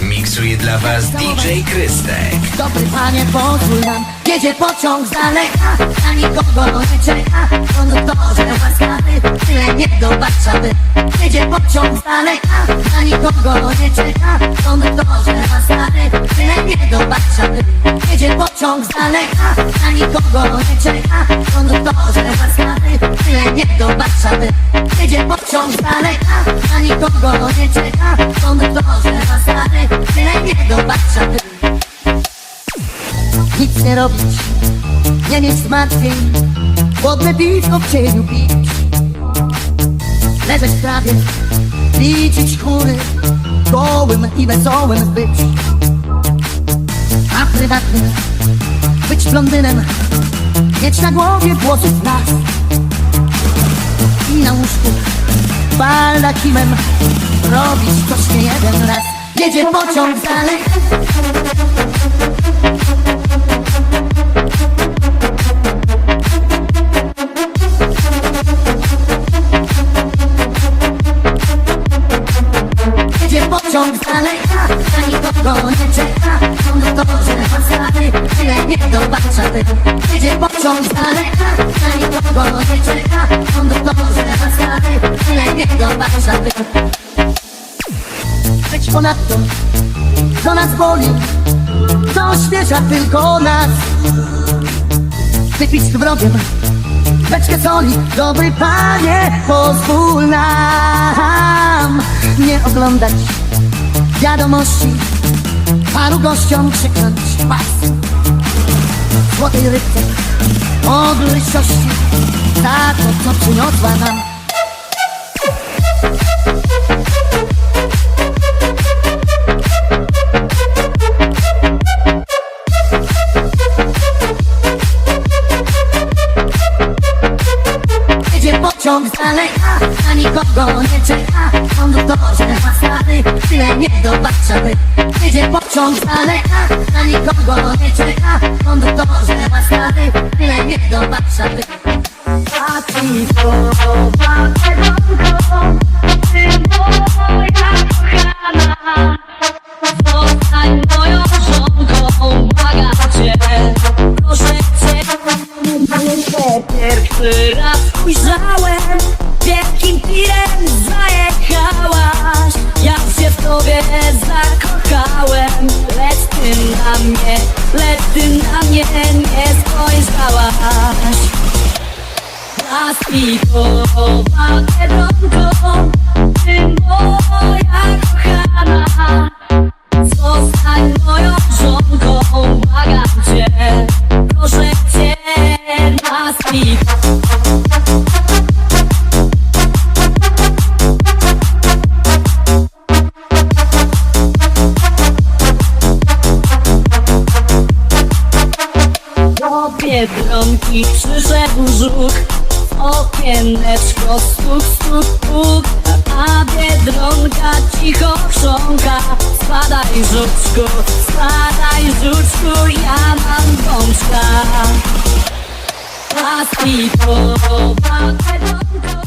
remixuje dla was DJ Krystek. Dobry panie, pozwól nam. Jedzie pociąg z daleka Na nikogo nie czeka. Konduktorze łaskawy Tyle nie do Warszawy Jedzie pociąg z daleka Na nikogo nie czeka. Konduktorze łaskawy Tyle nie do Warszawy Jedzie pociąg z daleka Na nikogo nie czeka. Konduktorze łaskawy Tyle nie do Warszawy Jedzie pociąg z daleka Na nikogo nie czeka nie zmartwień, Głodne piwko w cieniu pić, leżeć w trawie, liczyć chmury, gołym i wesołym być. A prywatnym, być blondynem, mieć na głowie włosów nas. I na łóżku. Baldakimem robić coś nie jeden raz. Jedzie pociąg z daleka. Pociąg z daleka, na nikogo nie czeka Konduktorze Warszawy, tyle nie do Warszawy Jedzie pociąg z daleka, na nikogo nie czeka Konduktorze Warszawy, tyle nie do Warszawy Być ponadto, co nas boli To śmiesza tylko nas. Wypić wrogiem beczkę soli Dobry panie, pozwól nam Nie oglądać wiadomości Paru gościom krzyknąć pas. Złotej rybce od litości Za to, co przyniosła nam Jedzie pociąg z daleka, na nikogo nie czeka Konduktorze łaskawy, tyle nie do Warszawy Jedzie pociąg daleka, na nikogo nie czeka Konduktorze łaskawy, tyle nie do Warszawy A kochana. Moją żonką, Proszę cię Pierwszy raz ujrzałem Plastikowa biedronko Ty moja kochana? Zostań moją żonką, błagam cię Proszę cię przyszedł żuk Okieneczko stuk, stuk, puk A Biedronka cicho chrząka. Spadaj żuczku, spadaj żuczku Ja mam gączka Plastikowa Biedronka